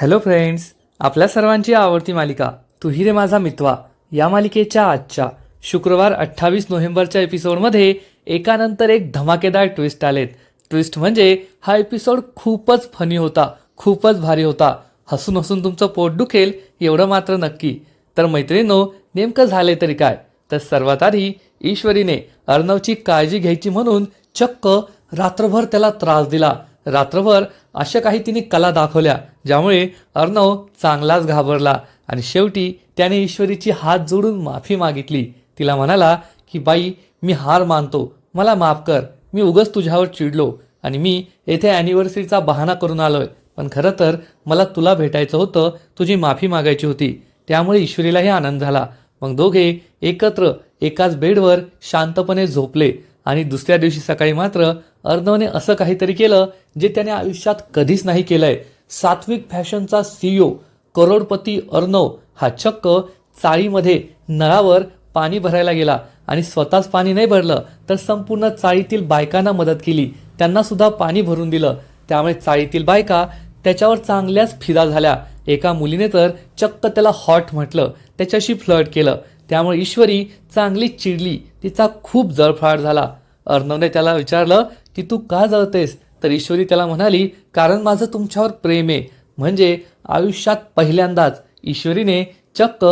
Hello friends आपल्या सर्वांची आवडती मालिका तुही रे माझा मित्वा या मालिकेच्या आजच्या शुक्रवार अठ्ठावीस नोव्हेंबरच्या एपिसोडमध्ये एकानंतर एक धमाकेदार ट्विस्ट आलेत. ट्विस्ट म्हणजे हा एपिसोड खूपच फनी होता खूपच भारी होता. हसून हसून तुमचं पोट दुखेल एवढं मात्र नक्की. तर मैत्रिणींनो नेमकं झाले तरी काय? तर सर्वात आधी ईश्वरीने अर्णवची काळजी घ्यायची म्हणून चक्क रात्रभर त्याला त्रास दिला. रात्रभर अशा काही तिने कला दाखवल्या. ज्यामुळे अर्णव चांगलाच घाबरला आणि शेवटी त्याने ईश्वरीची हात जोडून माफी मागितली. तिला म्हणाला की बाई मी हार मानतो. मला माफ कर. मी उगच तुझ्यावर चिडलो आणि मी येथे ॲनिव्हर्सरीचा बहाणा करून आलोय. पण खरं तर मला तुला भेटायचं होतं. तुझी माफी मागायची होती. त्यामुळे ईश्वरीलाही आनंद झाला. मग दोघे एकत्र एकाच बेडवर शांतपणे झोपले आणि दुसऱ्या दिवशी सकाळी मात्र अर्णवने असं काहीतरी केलं जे त्याने आयुष्यात कधीच नाही केलंय. सात्विक फॅशनचा सीईओ करोडपती अर्णव हा चक्क चाळीमध्ये नळावर पाणी भरायला गेला आणि स्वतःच पाणी नाही भरलं तर संपूर्ण चाळीतील बायकांना मदत केली. त्यांना सुद्धा पाणी भरून दिलं. त्यामुळे चाळीतील बायका त्याच्यावर चांगल्याच फिदा झाल्या. एका मुलीने तर चक्क त्याला हॉट म्हटलं. त्याच्याशी फ्लर्ट केलं. त्यामुळे ईश्वरी चांगली चिडली. तिचा खूप जळफाड झाला. अर्णवने त्याला विचारलं की तू का जळतेस? तर ईश्वरी त्याला म्हणाली कारण माझं तुमच्यावर प्रेम आहे. म्हणजे आयुष्यात पहिल्यांदाच ईश्वरीने चक्क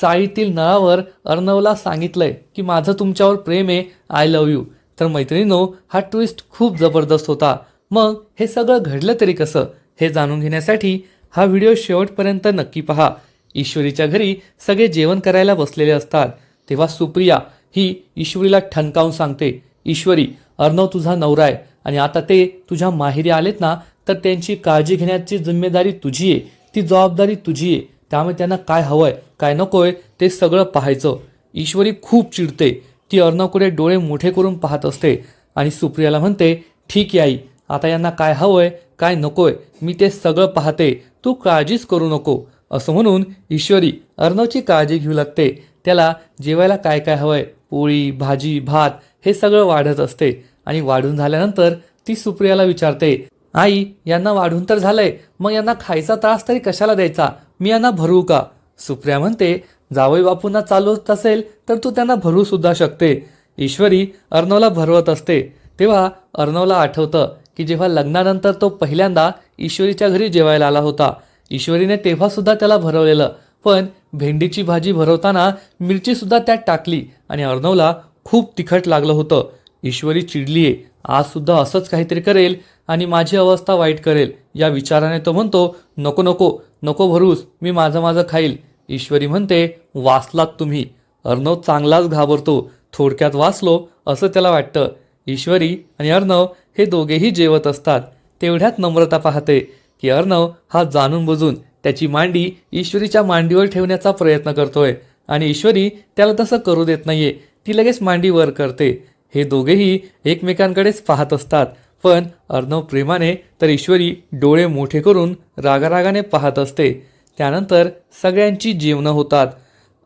चाळीतील नळावर अर्णवला सांगितलंय की माझं तुमच्यावर प्रेम आहे. आय लव्ह यू तर मैत्रिणीनो हा ट्विस्ट खूप जबरदस्त होता. मग हे सगळं घडलं तरी कसं? हे जाणून घेण्यासाठी हा व्हिडिओ शेवटपर्यंत नक्की पहा. ईश्वरीच्या घरी सगळे जेवण करायला बसलेले असतात. तेव्हा सुप्रिया ही ईश्वरीला ठणकावून सांगते ईश्वरी अर्णव तुझा नवरा आहे. आणि आता ते तुझ्या माहेरी आलेत ना तर त्यांची काळजी घेण्याची जिम्मेदारी तुझी आहे. ती जबाबदारी तुझी आहे. त्यामुळे त्यांना काय हवंय काय नकोय ते सगळं पाहायचं. ईश्वरी खूप चिडते. ती अर्णवकडे डोळे मोठे करून पाहत असते. आणि सुप्रियाला म्हणते ठीक आहे आई आता यांना काय हवंय काय नकोय मी ते सगळं पाहते. तू काळजीच करू नको. असं म्हणून ईश्वरी अर्णवची काळजी घेऊ लागते. त्याला जेवायला काय काय हवंय पोळी भाजी भात हे सगळं वाढत असते. आणि वाढून झाल्यानंतर ती सुप्रियाला विचारते आई यांना वाढून तर झालंय मग यांना खायचा त्रास तरी कशाला द्यायचा? मी यांना भरवू का? सुप्रिया म्हणते जावई बापूंना चालवत असेल तर तू त्यांना भरू सुद्धा शकते. ईश्वरी अर्णवला भरवत असते. तेव्हा अर्णवला आठवतं की जेव्हा लग्नानंतर तो पहिल्यांदा ईश्वरीच्या घरी जेवायला आला होता. ईश्वरीने तेव्हा सुद्धा त्याला भरवलेलं पण भेंडीची भाजी भरवताना मिरची सुद्धा त्यात टाकली आणि अर्णवला खूप तिखट लागलं होतं. ईश्वरी चिडली आहे. आजसुद्धा असंच काहीतरी करेल आणि माझी अवस्था वाईट करेल या विचाराने तो म्हणतो नको नको नको भरूस मी माझं माझं खाईल. ईश्वरी म्हणते वाचलात तुम्ही. अर्णव चांगलाच घाबरतो. थोडक्यात वाचलो असं त्याला वाटतं. ईश्वरी आणि अर्णव हे दोघेही जेवत असतात. तेवढ्यात नम्रता पाहते की अर्णव हा जाणून बुजून त्याची मांडी ईश्वरीच्या मांडीवर ठेवण्याचा प्रयत्न करतोय आणि ईश्वरी त्याला तसं करू देत नाहीये. ती लगेच मांडी वर करते. हे दोघेही एकमेकांकडेच पाहत असतात. पण अर्णव प्रेमाने तर ईश्वरी डोळे मोठे करून रागारागाने पाहत असते. त्यानंतर सगळ्यांची जेवणं होतात.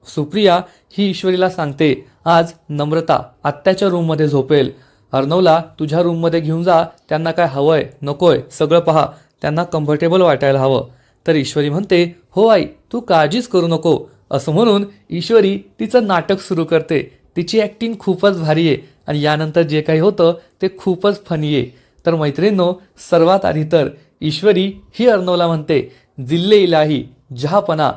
सुप्रिया ही ईश्वरीला सांगते आज नम्रता आत्याच्या रूममध्ये झोपेल. अर्णवला तुझ्या रूममध्ये घेऊन जा त्यांना काय हवंय नकोय सगळं पहा त्यांना कम्फर्टेबल वाटायला हवं. तर ईश्वरी म्हणते हो आई तू काळजीच करू नको. असं म्हणून ईश्वरी तिचं नाटक सुरू करते. तिची ॲक्टिंग खूपच भारी आहे. आणि यानंतर जे काही होतं ते खूपच फनी आहे तर मैत्रिणींनो सर्वात आधी तर ईश्वरी ही अर्णवला म्हणते जिल्हे इलाही जहापना.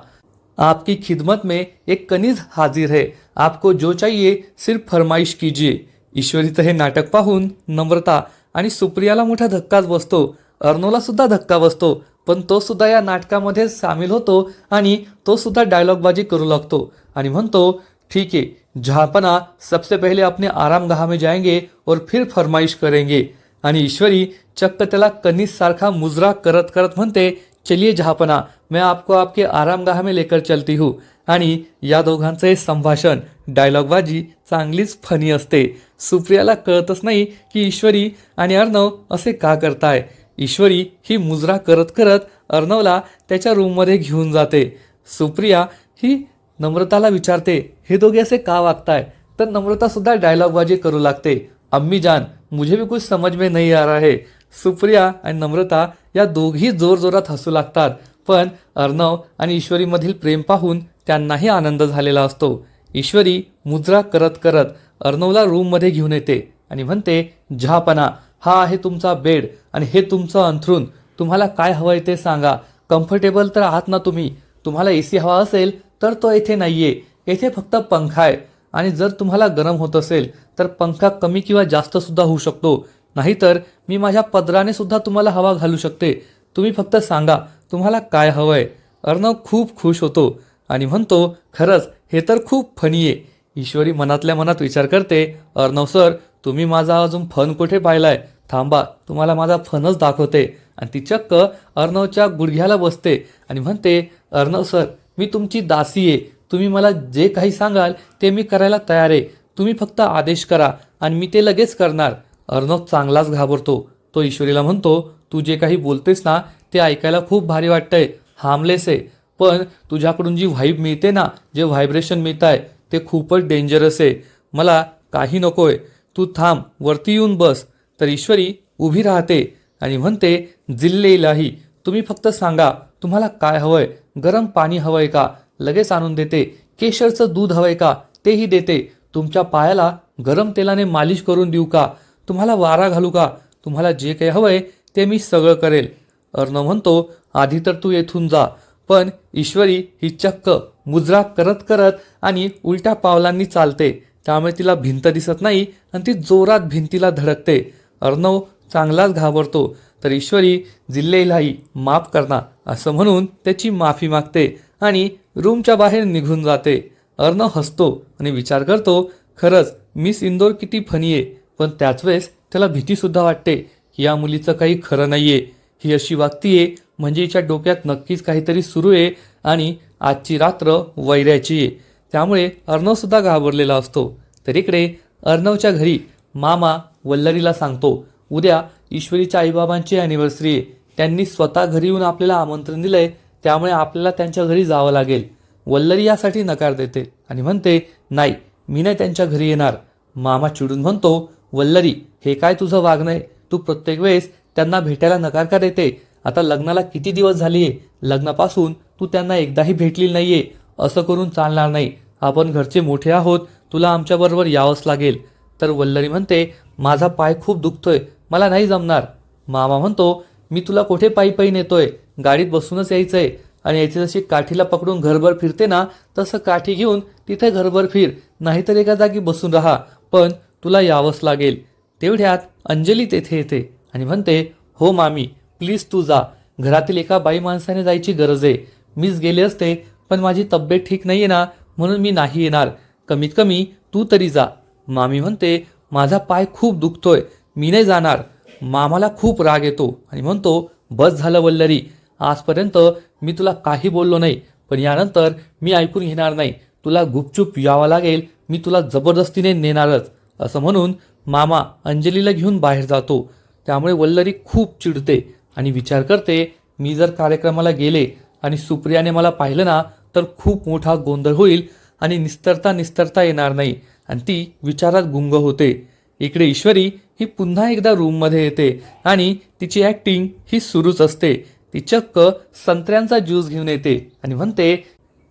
आपकी खिदमत में एक कनीज हाजिर है। आपको जो चाहिए सिर्फ फरमाइश कीजिए। ईश्वरीचं हे नाटक पाहून नम्रता आणि सुप्रियाला मोठा धक्काच बसतो. अर्णवला सुद्धा धक्का बसतो पण तो सुद्धा या नाटकामध्ये सामील होतो आणि तो सुद्धा डायलॉगबाजी करू लागतो आणि म्हणतो ठीक है जहापना सबसे पहले अपने आरामगाह में जाएंगे और फिर फरमाइश करेंगे। आणि ईश्वरी चक्क त्याला कनिस सारखा मुजरा करत करत म्हणते चलिए जहापना मैं आपको आपके आरामगाह में लेकर चलती हूँ। आणि या दोघांचं हे संभाषण डायलॉगबाजी चांगलीच फनी असते. सुप्रियाला कळतच नाही की ईश्वरी आणि अर्णव असे का करताय. ईश्वरी ही मुजरा करत करत अर्णवला त्याच्या रूममध्ये घेऊन जाते. सुप्रिया ही नम्रताला विचारते हे दोघे असे का वागताय? तर नम्रता सुद्धा डायलॉगबाजी करू लागते. अम्मी जान मुझे भी कुछ समज में नहीं आ रहा है. सुप्रिया आणि नम्रता या दोघी जोरजोरात हसू लागतात. पण अर्णव आणि ईश्वरीमधील प्रेम पाहून त्यांनाही आनंद झालेला असतो. ईश्वरी मुद्रा करत करत अर्णवला रूममध्ये घेऊन येते आणि म्हणते जहापणा हा आहे तुमचा बेड आणि हे तुमचं अंथरूण. तुम्हाला काय हवंय ते सांगा. कम्फर्टेबल तर आहात ना तुम्ही. तुम्हाला ए सी हवा असेल तर तो येथे नाही आहे येथे फक्त पंखा आहे. आणि जर तुम्हाला गरम होत असेल तर पंखा कमी किंवा जास्तसुद्धा होऊ शकतो. नाहीतर मी माझ्या पदराने सुद्धा तुम्हाला हवा घालू शकते. तुम्ही फक्त सांगा तुम्हाला काय हवं आहे अर्णव खूप खुश होतो आणि म्हणतो खरंच हे तर खूप फनी आहे. ईश्वरी मनातल्या मनात विचार करते अर्णव सर तुम्ही माझा अजून फन कुठे पाहिलाय? थांबा तुम्हाला माझा फनच दाखवते. आणि ती चक्क अर्णवच्या गुडघ्याला बसते आणि म्हणते अर्णव सर मी तुमची दासी आहे. तुम्ही मला जे काही सांगाल ते मी करायला तयार आहे. तुम्ही फक्त आदेश करा आणि मी ते लगेच करणार. अर्णव चांगलाच घाबरतो. तो ईश्वरीला म्हणतो तू जे काही बोलतेस ना ते ऐकायला खूप भारी वाटतंय. हार्मलेस आहे. पण तुझ्याकडून जी व्हाईब मिळते ना जे व्हायब्रेशन मिळत आहे ते खूपच डेंजरस आहे. मला काही नकोय. तू थांब वरती येऊन बस. तर ईश्वरी उभी राहते. आणि म्हणते जिल्ले इलाही तुम्ही फक्त सांगा तुम्हाला काय हवंय? गरम पाणी हवंय का? लगेच आणून देते. केशरचं दूध हवंय का? तेही देते. तुमच्या पायाला गरम तेलाने मालिश करून देऊ का? तुम्हाला वारा घालू का? तुम्हाला जे काही हवंय ते मी सगळं करेल. अर्णव म्हणतो आधी तर तू येथून जा. पण ईश्वरी ही चक्क मुजरा करत करत आणि उलट्या पावलांनी चालते. त्यामुळे तिला भिंत दिसत नाही आणि ती जोरात भिंतीला धडकते. अर्णव चांगलाच घाबरतो तर ईश्वरी जिल्हेलाही माफ करना असं म्हणून त्याची माफी मागते आणि रूमच्या बाहेर निघून जाते. अर्णव हसतो आणि विचार करतो खरंच मिस इंदोर किती फनी आहे पण त्याच वेळेस त्याला भीतीसुद्धा वाटते. की या मुलीचं काही खरं नाही आहे ही अशी वागतीये म्हणजे हिच्या डोक्यात नक्कीच काहीतरी सुरू आहे आणि आजची रात्र वैऱ्याची आहे. त्यामुळे अर्णवसुद्धा घाबरलेला असतो. तर इकडे अर्णवच्या घरी मामा वल्लरीला सांगतो उद्या ईश्वरीच्या आईबाबांची ॲनिव्हर्सरी आहे त्यांनी स्वतः घरी येऊन आपल्याला आमंत्रण दिलंय त्यामुळे आपल्याला त्यांच्या घरी जावं लागेल. वल्लरी यासाठी नकार देते आणि म्हणते नाही मी नाही त्यांच्या घरी येणार. मामा चिडून म्हणतो वल्लरी हे काय तुझं वागणं आहे? तू प्रत्येक वेळेस त्यांना भेटायला नकार का देते? आता लग्नाला किती दिवस झाले लग्नापासून तू त्यांना एकदाही भेटली नाहीये. असं करून चालणार नाही. आपण घरचे मोठे आहोत तुला आमच्याबरोबर यावंच लागेल. तर वल्लरी म्हणते माझा पाय खूप दुखतोय. मला नाही जमणार. मामा म्हणतो मी तुला कुठे पायी पायी नेतोय? गाडीत बसूनच यायचंय. आणि याची जशी काठीला पकडून घरभर फिरते ना तसं काठी घेऊन तिथे घरभर फिर. नाहीतर एका जागी बसून राहा. पण तुला यावंच लागेल. तेवढ्यात अंजली तेथे येते आणि म्हणते हो मामी प्लीज तू जा. घरातील एका बाई माणसाने जायची गरज आहे. मीच गेले असते पण माझी तब्येत ठीक नाही आहे ना म्हणून मी नाही येणार. कमीत कमी तू तरी जा. मामी म्हणते माझा पाय खूप दुखतोय. मी नाही जाणार. मामाला खूप राग येतो. आणि म्हणतो बस झालं वल्लरी. आजपर्यंत मी तुला काही बोललो नाही. पण यानंतर मी ऐकून घेणार नाही. तुला गुपचूप यावं लागेल. मी तुला जबरदस्तीने नेणारच. असं म्हणून मामा अंजलीला घेऊन बाहेर जातो. त्यामुळे वल्लरी खूप चिडते आणि विचार करते मी जर कार्यक्रमाला गेले आणि सुप्रियाने मला पाहिलं ना तर खूप मोठा गोंधळ होईल आणि निस्तरता निस्तरता येणार नाही. आणि ती विचारात गुंग होते. इकडे ईश्वरी ही पुन्हा एकदा रूममध्ये येते आणि तिची ॲक्टिंग ही सुरूच असते. ती चक्क संत्र्यांचा ज्यूस घेऊन येते आणि म्हणते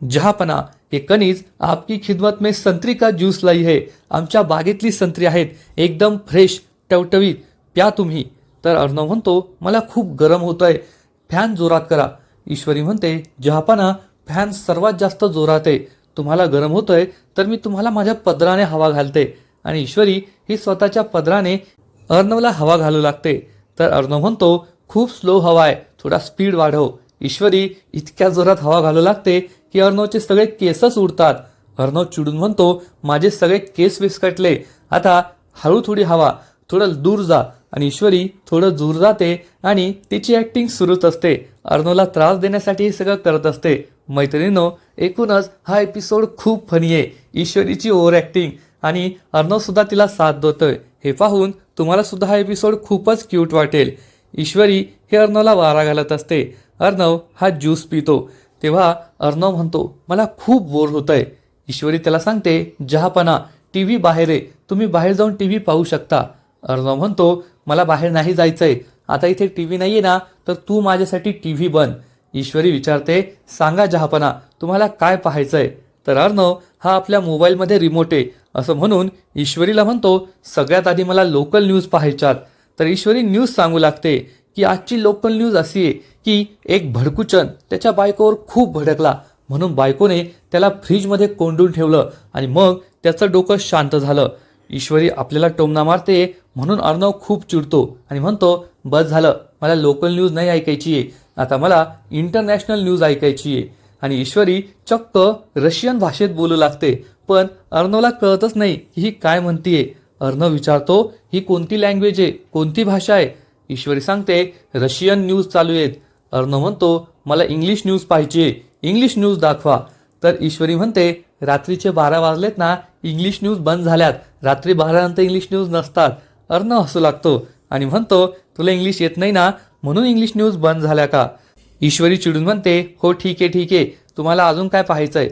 जहापना हे कनीज आपकी खिदमत में संत्री का ज्यूस लाई है. आमच्या बागेतली संत्री आहेत एकदम फ्रेश टवटवीत प्या तुम्ही. तर अर्णव म्हणतो मला खूप गरम होतंय फॅन जोरात करा. ईश्वरी म्हणते जहापना फॅन सर्वात जास्त जोरात आहे. तुम्हाला गरम होतोय तर मी तुम्हाला माझ्या पदराने हवा घालते. आणि ईश्वरी ही स्वतःच्या पदराने अर्णवला हवा घालू लागते. तर अर्णव म्हणतो खूप स्लो हवा आहे थोडा स्पीड वाढव. ईश्वरी इतक्या जोरात हवा घालू लागते की अर्णवचे सगळे केसच उडतात. अर्णव चिडून म्हणतो माझे सगळे केस विस्कटले आता हळू थोडी हवा थोडं दूर जा. आणि ईश्वरी थोडं दूर जाते आणि तिची ॲक्टिंग सुरूच असते. अर्णवला त्रास देण्यासाठी हे सगळं करत असते. मैत्रिणीनो एकूणच हा एपिसोड खूप फनी आहे. ईश्वरीची ओव्हर ॲक्टिंग आणि अर्णवसुद्धा तिला साथ देतोय. हे पाहून तुम्हाला सुद्धा हा एपिसोड खूपच क्यूट वाटेल. ईश्वरी हे अर्णवला वारा घालत असते. अर्णव हा ज्यूस पितो. तेव्हा अर्णव म्हणतो मला खूप बोर होत आहे ईश्वरी त्याला सांगते जहापना टी व्ही बाहेर आहे. तुम्ही बाहेर जाऊन टी व्ही पाहू शकता. अर्णव म्हणतो मला बाहेर नाही जायचंय. आता इथे टी व्ही नाही आहे ना तर तू माझ्यासाठी टी व्ही बन. ईश्वरी विचारते सांगा जहापना तुम्हाला काय पाहायचंय? तर अर्णव हा आपल्या मोबाईलमध्ये रिमोट आहे. असं म्हणून ईश्वरीला म्हणतो सगळ्यात आधी मला लोकल न्यूज पाहायच्यात. तर ईश्वरी न्यूज सांगू लागते की आजची लोकल न्यूज अशी आहे की एक भडकुचन त्याच्या बायकोवर खूप भडकला. म्हणून बायकोने त्याला फ्रीजमध्ये कोंडून ठेवलं आणि मग त्याचं डोकं शांत झालं. ईश्वरी आपल्याला टोमना मारते म्हणून अर्णव खूप चिडतो आणि म्हणतो बस झालं मला लोकल न्यूज नाही ऐकायची आहे. आता मला इंटरनॅशनल न्यूज ऐकायची आहे. आणि ईश्वरी चक्क रशियन भाषेत बोलू लागते. पण अर्णवला कळतच नाही की ही काय म्हणतीये. अर्णव विचारतो ही कोणती लँग्वेज आहे? कोणती भाषा आहे? ईश्वरी सांगते रशियन न्यूज चालू आहेत. अर्णव म्हणतो मला इंग्लिश न्यूज पाहिजे. इंग्लिश न्यूज दाखवा. तर ईश्वरी म्हणते रात्रीचे बारा वाजलेत ना इंग्लिश न्यूज बंद झाल्यात. रात्री बारानंतर इंग्लिश न्यूज नसतात. अर्णव हसू लागतो आणि म्हणतो तुला इंग्लिश येत नाही ना म्हणून इंग्लिश न्यूज बंद झाल्या का? ईश्वरी चिडून म्हणते हो ठीक आहे ठीक आहे. तुम्हाला अजून काय पाहायचंय?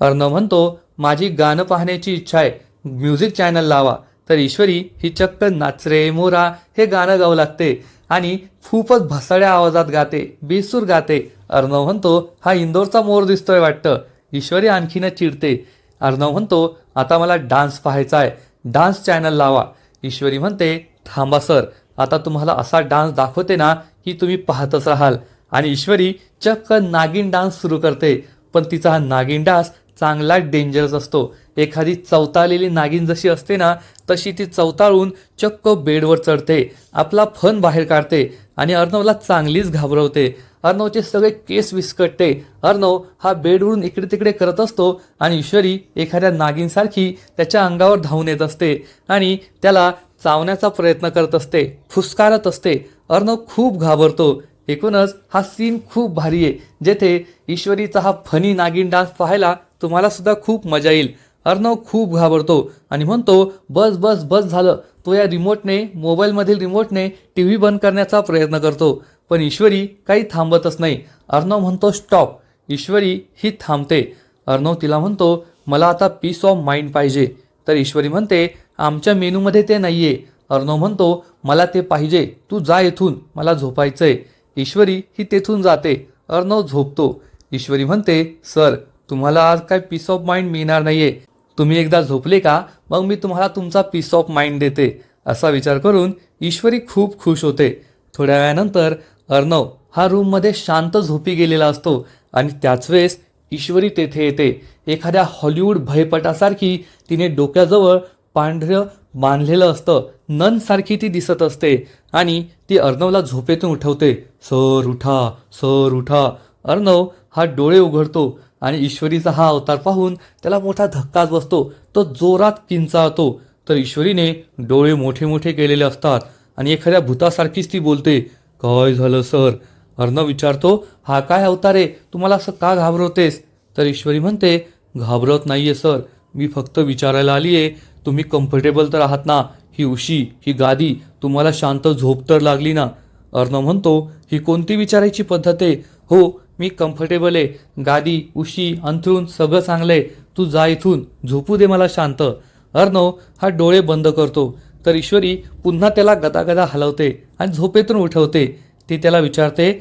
अर्णव म्हणतो माझी गाणं पाहण्याची इच्छा आहे. म्युझिक चॅनल लावा. तर ईश्वरी ही चक्क नाचरे मोरा हे गाणं गाऊ लागते. आणि खूपच भसाड्या आवाजात गाते बेसूर गाते. अर्णव म्हणतो हा इंदोरचा मोर दिसतोय वाटतं. ईश्वरी आणखीनच चिडते. अर्णव म्हणतो आता मला डान्स पाहायचा आहे. डान्स चॅनल लावा. ईश्वरी म्हणते थांबा सर आता तुम्हाला असा डान्स दाखवते ना की तुम्ही पाहतच राहाल. आणि ईश्वरी चक्क नागिन डान्स सुरू करते. पण तिचा हा नागिन डान्स चांगला डेंजरस असतो. एखादी चवताळलेली नागिन जशी असते ना तशी ती चवताळून चक्क बेडवर चढते. आपला फन बाहेर काढते आणि अर्णवला चांगलीच घाबरवते. अर्णवचे सगळे केस विस्कटते. अर्णव हा बेडवरून इकडे तिकडे करत असतो आणि ईश्वरी एखाद्या नागिनसारखी त्याच्या अंगावर धावून येत असते आणि त्याला चावण्याचा प्रयत्न करत असते फुसकारत असते. अर्णव खूप घाबरतो. एकूणच हा सीन खूप भारी आहे. जेथे ईश्वरीचा हा फनी नागिन डान्स पाहायला तुम्हाला सुद्धा खूप मजा येईल. अर्णव खूप घाबरतो आणि म्हणतो बस बस बस झालं. तो या रिमोटने मोबाईलमधील रिमोटने टी व्ही बंद करण्याचा प्रयत्न करतो. पण ईश्वरी काही थांबतच नाही. अर्णव म्हणतो स्टॉप. ईश्वरी ही थांबते. अर्णव तिला म्हणतो मला आता पीस ऑफ माइंड पाहिजे. तर ईश्वरी म्हणते आमच्या मेनूमध्ये ते नाही आहे अर्णव म्हणतो मला ते पाहिजे. तू जा येथून मला झोपायचं आहे ईश्वरी ही तेथून जाते. अर्णव झोपतो. ईश्वरी म्हणते सर तुम्हाला आज काय पीस ऑफ माइंड मिळणार नाहीये. तुम्ही एकदा झोपले का मग मी तुम्हाला तुमचा पीस ऑफ माइंड देते. असा विचार करून ईश्वरी खूप खुश होते. थोड्या वेळानंतर अर्णव हा रूममध्ये शांत झोपी गेलेला असतो आणि त्याच वेळेस ईश्वरी तेथे येते. एखाद्या हॉलिवूड भयपटासारखी तिने डोक्याजवळ पांढरं बांधलेलं असतं. ननसारखी ती दिसत असते आणि ती अर्णवला झोपेतून उठवते. सर उठा सर उठा. अर्णव हा डोळे उघडतो. आणि ईश्वरीचा हा अवतार पाहून त्याला मोठा धक्काच बसतो. तो जोरात किंचाळतो. तर ईश्वरीने डोळे मोठे मोठे केलेले असतात आणि एखाद्या भूतासारखीच ती बोलते काय झालं सर? अर्णव विचारतो हा काय अवतार आहे? तुम्हाला असं का घाबरवतेस? तर ईश्वरी म्हणते घाबरत नाही आहे सर. मी फक्त विचारायला आली आहे तुम्ही कम्फर्टेबल तर आहात ना? ही उशी ही गादी तुम्हाला शांत झोप तर लागली ना? अर्णव म्हणतो ही कोणती विचारायची पद्धत आहे? हो मी कम्फर्टेबल आहे. गादी उशी अंथरूण सगळं चांगलं आहे. तू जा इथून. झोपू दे मला शांत. अर्णव हा डोळे बंद करतो. तर ईश्वरी पुन्हा त्याला गदागदा हलवते आणि झोपेतून उठवते. ती त्याला विचारते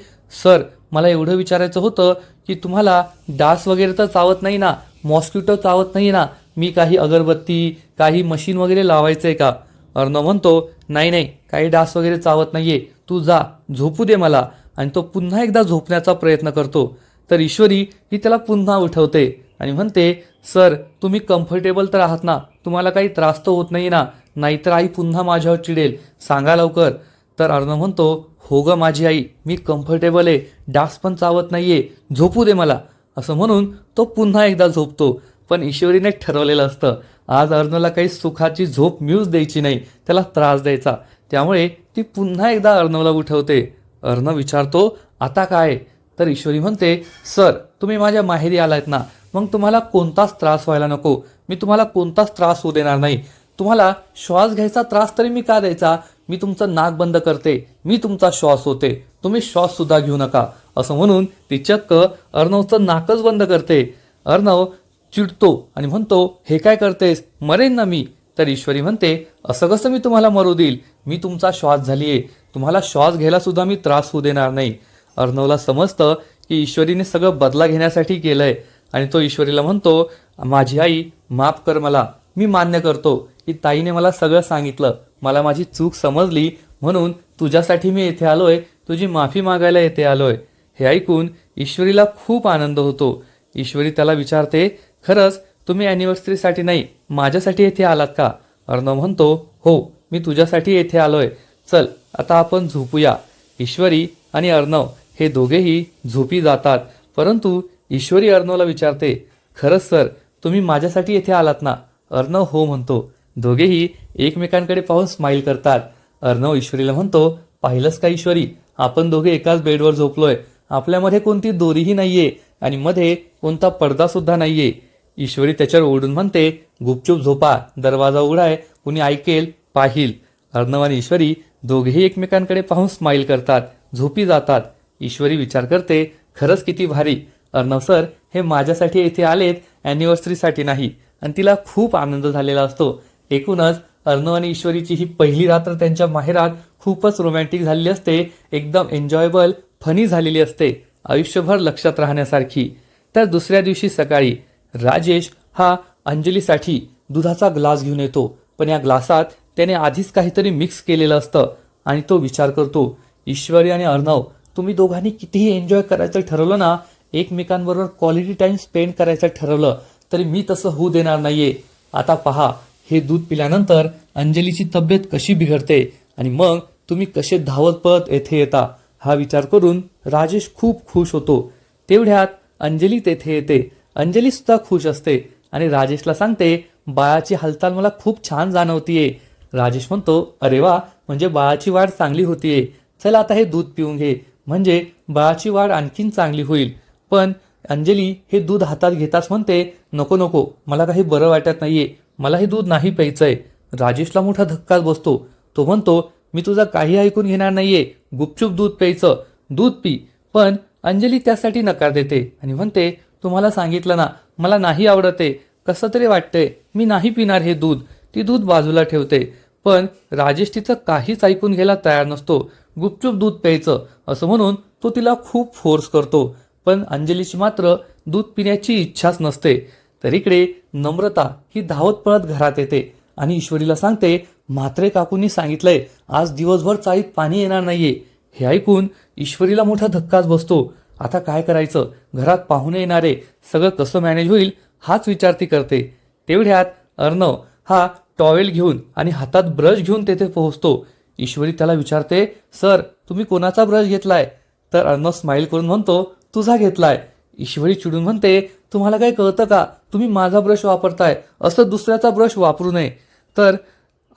सर मला एवढं विचारायचं होतं की तुम्हाला डास वगैरे तर चावत नाही ना? मॉस्किटो चावत नाही ना? मी काही अगरबत्ती काही मशीन वगैरे लावायचं आहे का? अर्णव म्हणतो नाही नाही काही डास वगैरे चावत नाही आहे तू जा. झोपू दे मला. आणि तो पुन्हा एकदा झोपण्याचा प्रयत्न करतो तर ईश्वरी ही त्याला पुन्हा उठवते आणि म्हणते सर तुम्ही कम्फर्टेबल तर आहात ना? तुम्हाला काही त्रास तर होत नाही ना? नाहीतर आई पुन्हा माझ्यावर चिडेल. सांगा लवकर. तर अर्णव म्हणतो हो ग माझी आई मी कम्फर्टेबल आहे. डास पण चावत नाही आहे झोपू दे मला. असं म्हणून तो पुन्हा एकदा झोपतो. पण ईश्वरीने ठरवलेलं असतं आज अर्णवला काही सुखाची झोप मिळूच द्यायची नाही. त्याला त्रास द्यायचा. त्यामुळे ती पुन्हा एकदा अर्णवला उठवते. अर्णव विचारतो आता काय? तर ईश्वरी म्हणते सर तुम्ही माझ्या माहेरी आलायत ना मग तुम्हाला कोणताच त्रास व्हायला नको. मी तुम्हाला कोणताच त्रास होऊ देणार नाही. तुम्हाला श्वास घ्यायचा त्रास तरी मी का द्यायचा? मी तुमचं नाक बंद करते. मी तुमचा श्वास होते. तुम्ही श्वास सुद्धा घेऊ नका. असं म्हणून ती चक्क अर्णवचं नाकच बंद करते. अर्णव चिडतो आणि म्हणतो हे काय करतेस? मरेन ना मी. तर ईश्वरी म्हणते असं कसं मी तुम्हाला मरू देईल? मी तुमचा श्वास झालीये. तुम्हाला श्वास घ्यायला सुद्धा मी त्रास होऊ देणार नाही. अर्णवला समजतं की ईश्वरीने सगळं बदला घेण्यासाठी केलंय. आणि तो ईश्वरीला म्हणतो माझी आई माफ कर मला. मी मान्य करतो की ताईने मला सगळं सांगितलं. मला माझी चूक समजली. म्हणून तुझ्यासाठी मी येथे आलोय. तुझी माफी मागायला येथे आलोय. हे ऐकून ईश्वरीला खूप आनंद होतो. ईश्वरी त्याला विचारते खरंच तुम्ही अॅनिव्हर्सरीसाठी नाही माझ्यासाठी येथे आलात का? अर्णव म्हणतो हो मी तुझ्यासाठी येथे आलोय. चल आता आपण झोपूया. ईश्वरी आणि अर्णव हे दोघेही झोपी जातात. परंतु ईश्वरी अर्णवला विचारते खरंच सर तुम्ही माझ्यासाठी येथे आलात ना? अर्णव हो म्हणतो. दोघेही एकमेकांकडे पाहून स्माईल करतात. अर्णव ईश्वरीला म्हणतो पाहिलंच का ईश्वरी? आपण दोघे एकाच बेडवर झोपलोय. आपल्यामध्ये कोणती दोरीही नाहीये आणि मध्ये कोणता पडदा सुद्धा नाहीये. ईश्वरी त्याच्यावर ओढून म्हणते गुपचूप झोपा. दरवाजा उघडाय कुणी ऐकेल पाहिल. अर्णव आणि ईश्वरी दोघेही एकमेकांकडे पाहून स्माईल करतात झोपी जातात. ईश्वरी विचार करते खरंच किती भारी. अर्णव सर हे माझ्यासाठी येथे आलेत अॅनिव्हर्सरीसाठी नाही. आणि तिला खूप आनंद झालेला असतो. एकूणच अर्णव आणि ईश्वरीची ही पहिली रात्र त्यांच्या माहेरात खूपच रोमॅन्टिक झालेली असते एकदम एन्जॉयबल फनी झालेली असते आयुष्यभर लक्षात राहण्यासारखी. तर दुसऱ्या दिवशी सकाळी राजेश हा अंजलीसाठी दुधाचा ग्लास घेऊन येतो पण या ग्लासात त्याने आधीच काहीतरी मिक्स केलेलं असतं आणि तो विचार करतो ईश्वरी आणि अर्णव तुम्ही दोघांनी कितीही एन्जॉय करायचं ठरवलं ना एकमेकांबरोबर क्वालिटी टाईम स्पेंड करायचं ठरवलं तरी मी तसं होऊ देणार नाहीये. आता पहा हे दूध पिल्यानंतर अंजलीची तब्येत कशी बिघडते आणि मग तुम्ही कसे धावत पळत येथे येता हा विचार करून राजेश खूप खुश होतो. तेवढ्यात अंजली तेथे येते. अंजली सुद्धा खुश असते आणि राजेशला सांगते बाळाची हालचाल मला खूप छान जाणवतीये. राजेश म्हणतो अरे वा म्हणजे बाळाची वाढ चांगली होतीये. चल आता हे दूध पिऊन घे. म्हणजे बाळाची वाढ आणखीन चांगली होईल. पण अंजली हे दूध हातात घेताच म्हणते नको नको मला काही बरं वाटत नाहीये. मला हे दूध नाही प्यायचंय. राजेशला मोठा धक्काच बसतो. तो म्हणतो मी तुझा काही ऐकून घेणार नाहीये. गुपचूप दूध प्यायचं. दूध पी. पण अंजली त्यासाठी नकार देते आणि म्हणते तुम्हाला सांगितलं ना मला नाही आवडते. कसं तरी वाटतंय मी नाही पिणार हे दूध. ती दूध बाजूला ठेवते. पण राजेश तिचं काहीच ऐकून घ्यायला तयार नसतो. गुपचूप दूध प्यायचं असं म्हणून तो तिला खूप फोर्स करतो. पण अंजलीची मात्र दूध पिण्याची इच्छाच नसते. तर इकडे नम्रता ही धावत पळत घरात येते आणि ईश्वरीला सांगते म्हात्रे काकूंनी सांगितलंय आज दिवसभर चाळीत पाणी येणार नाहीये. हे ऐकून ईश्वरीला मोठा धक्काच बसतो. आता काय करायचं? घरात पाहुणे येणारे सगळं कसं मॅनेज होईल हाच विचार ती करते. तेवढ्यात अर्णव हा टॉवेल घेऊन आणि हातात ब्रश घेऊन तेथे पोहोचतो. ईश्वरी त्याला विचारते सर तुम्ही कोणाचा ब्रश घेतलाय? तर अर्णव स्माईल करून म्हणतो तुझा घेतलाय. ईश्वरी चिडून म्हणते तुम्हाला काय कळतं का? तुम्ही माझा ब्रश वापरताय. असं दुसऱ्याचा ब्रश वापरू नये. तर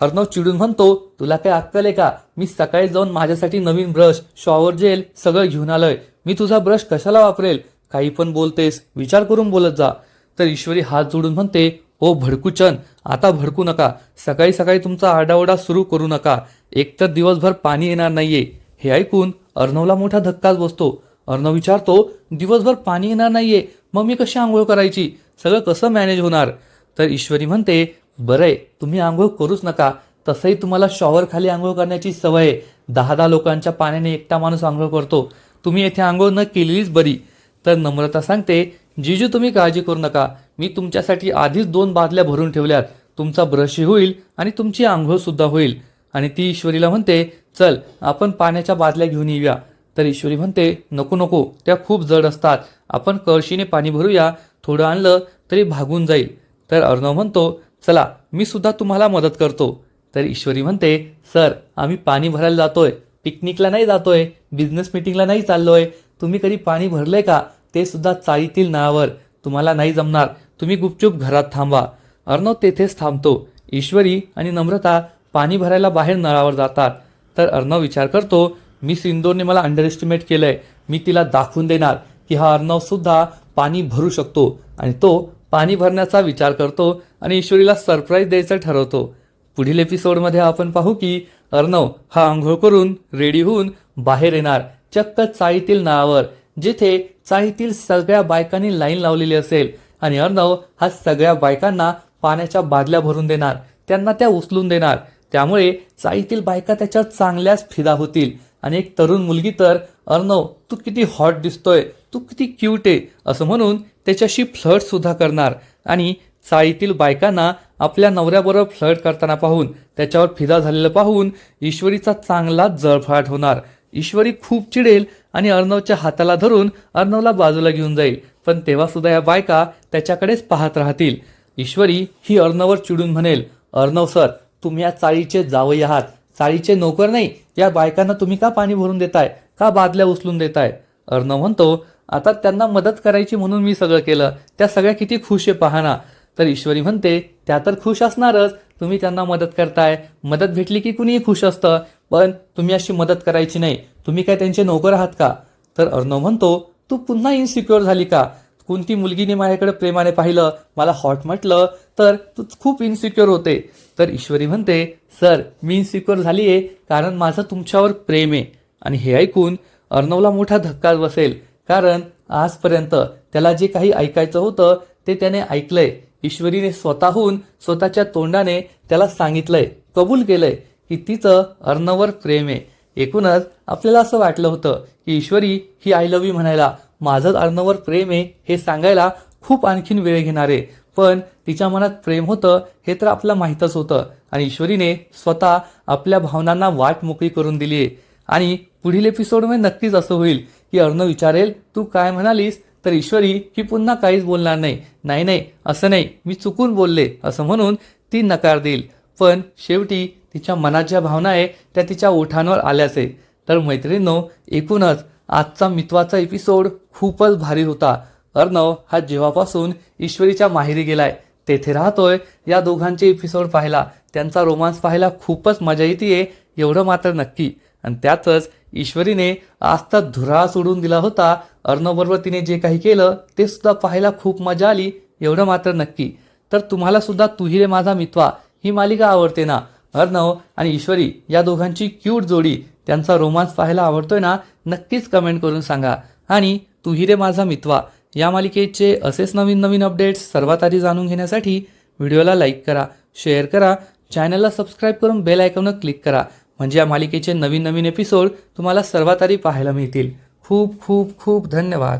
अर्णव चिडून म्हणतो तुला काय अक्कल आहे का? मी सकाळी जाऊन माझ्यासाठी नवीन ब्रश शॉवर जेल सगळं घेऊन आलोय. मी तुझा ब्रश कशाला वापरेल? काही पण बोलतेस विचार करून बोलत जा. तर ईश्वरी हात जोडून म्हणते ओ भडकूचन आता भडकू नका. सकाळी सकाळी तुमचा आरडाओरडा सुरू करू नका. एकतर दिवसभर पाणी येणार नाहीये. हे ऐकून अर्णवला मोठा धक्काच बसतो. अर्णव विचारतो दिवसभर पाणी येणार नाहीये. मग मी कशी आंघोळ करायची? सगळं कसं मॅनेज होणार? तर ईश्वरी म्हणते बरंय तुम्ही आंघोळ करूच नका. तसंही तुम्हाला शॉवर खाली आंघोळ करण्याची सवय आहे. दहा दहा लोकांच्या पाण्याने एकटा माणूस आंघोळ करतो. तुम्ही येथे आंघोळ न केलेलीच बरी. तर नम्रता सांगते जिजू तुम्ही काळजी करू नका. मी तुमच्यासाठी आधीच दोन बादल्या भरून ठेवल्यात. तुमचा ब्रशही होईल आणि तुमची आंघोळसुद्धा होईल. आणि ती ईश्वरीला म्हणते चल आपण पाण्याच्या बादल्या घेऊन येऊया. तर ईश्वरी म्हणते नको नको त्या खूप जड असतात. आपण कळशीने पाणी भरूया थोडं आणलं तरी भागून जाईल. तर अर्णव म्हणतो चला मी सुद्धा तुम्हाला मदत करतो. तर ईश्वरी म्हणते सर आम्ही पाणी भरायला जातोय. पिकनिकला नाही जातोय. बिझनेस मिटिंगला नाही चाललोय. तुम्ही कधी पाणी भरलंय का? ते सुद्धा चाळीतील नळावर तुम्हाला नाही जमणार. तुम्ही गुपचूप घरात थांबा अर्णव तेथेच थांबतो. ईश्वरी आणि नम्रता पाणी भरायला बाहेर नळावर जातात. तर अर्णव विचार करतो मी सिंदोरने मला अंडर एस्टिमेट आहे मी तिला दाखवून देणार की हा अर्णवसुद्धा पाणी भरू शकतो. आणि तो पाणी भरण्याचा विचार करतो आणि ईश्वरीला सरप्राईज द्यायचं ठरवतो. पुढील एपिसोडमध्ये आपण पाहू की अर्णव हा आंघोळ करून रेडी होऊन बाहेर येणार. चक्क चाळीतील नावावर जिथे चाळीतील सगळ्या बायकांनी लाईन लावलेली असेल. आणि अर्णव हा सगळ्या बायकांना पाण्याच्या बादल्या भरून देणार. त्यांना त्या उचलून देणार. त्यामुळे चाळीतील बायका त्याच्यावर चांगल्याच फिदा होतील. आणि एक तरुण मुलगी तर अर्णव तू किती हॉट दिसतोय. तू किती क्यूट आहे. असं म्हणून त्याच्याशी फ्लर्टसुद्धा करणार. आणि चाळीतील बायकांना आपल्या नवऱ्याबरोबर फ्लर्ट करताना पाहून त्याच्यावर फिदा झालेलं पाहून ईश्वरीचा चांगलाच जळफळाट होणार. ईश्वरी खूप चिडेल आणि अर्णवच्या हाताला धरून अर्णवला बाजूला घेऊन जाईल. पण तेव्हा सुद्धा या बायका त्याच्याकडेच पाहत राहतील. ईश्वरी ही अर्णववर चिडून म्हणेल अर्णव सर तुम्ही या चाळीचे जावई आहात. चाळीचे नोकर नाही. या बायकांना तुम्ही का पाणी भरून देताय? का बादल्या उचलून देताय? अर्णव म्हणतो आता त्यांना मदत करायची म्हणून मी सगळं केलं. त्या सगळ्या किती खुश आहे पाहना तर ईश्वरी म्हणते त्या तर खुश असणारच. तुम्ही त्यांना मदत करताय. मदत भेटली की कुणीही खुश असतं पण तुम्ही अशी मदत करायची नाही. तुम्ही काय त्यांचे नोकर आहात का? तर अर्णव म्हणतो तू पुन्हा इन्सिक्युअर झाली का? कोणती मुलगीने माझ्याकडे प्रेमाने पाहिलं मला हॉट म्हटलं तर तू खूप इन्सिक्युअर होते. तर ईश्वरी म्हणते सर मी इन्सिक्युअर झाली आहे कारण माझं तुमच्यावर प्रेम आहे. आणि हे ऐकून अर्णवला मोठा धक्का बसेल कारण आजपर्यंत त्याला जे काही ऐकायचं होतं ते त्याने ऐकलंय. ईश्वरीने स्वतःहून स्वतःच्या तोंडाने त्याला सांगितलंय कबूल केलंय की तिचं अर्णवर प्रेम आहे. एकूणच आपल्याला असं वाटलं होतं की ईश्वरी ही आय लव्ह यू म्हणायला माझं अर्णवर प्रेम आहे हे सांगायला खूप आणखीन वेळ घेणार आहे. पण तिच्या मनात प्रेम होतं हे तर आपल्याला माहीतच होतं आणि ईश्वरीने स्वतः आपल्या भावनांना वाट मोकळी करून दिली आहे. आणि पुढील एपिसोडमध्ये नक्कीच असं होईल की अर्णव विचारेल तू काय म्हणालीस? तर ईश्वरी ही पुन्हा काहीच बोलणार नाही. नाही नाही असं नाही. मी चुकून बोलले असं म्हणून ती नकार देईल. पण शेवटी तिच्या मनात ज्या भावना आहे त्या तिच्या ओठांवर आल्याच. आहे तर मैत्रिणींनो एकूणच आजचा मित्वाचा एपिसोड खूपच भारी होता. अर्णव हा जेव्हापासून ईश्वरीच्या माहेरी गेलाय तेथे राहतोय. या दोघांचे एपिसोड पाहिला त्यांचा रोमांस पाहायला खूपच मजा येते एवढं मात्र नक्की. आणि त्यातच ईश्वरीने आजचा धुरा सोडून दिला होता. अर्णवबरोबर तिने जे काही केलं ते सुद्धा पाहायला खूप मजा आली एवढं मात्र नक्की. तर तुम्हाला सुद्धा तुही रे माझा मित्वा ही मालिका आवडते ना? अर्णव आणि ईश्वरी या दोघांची क्यूट जोडी त्यांचा रोमांस पाहायला आवडतोय ना? नक्कीच कमेंट करून सांगा. आणि तुही रे माझा मित्वा या मालिकेचे असेच नवीन नवीन अपडेट्स सर्वात आधी जाणून घेण्यासाठी व्हिडिओला लाईक करा शेअर करा चॅनलला सबस्क्राईब करून बेल आयकॉनवर क्लिक करा. म्हणजे या मालिकेचे नवीन नवीन एपिसोड तुम्हाला सर्वात आधी पाहायला मिळतील. खूप खूप खूप धन्यवाद.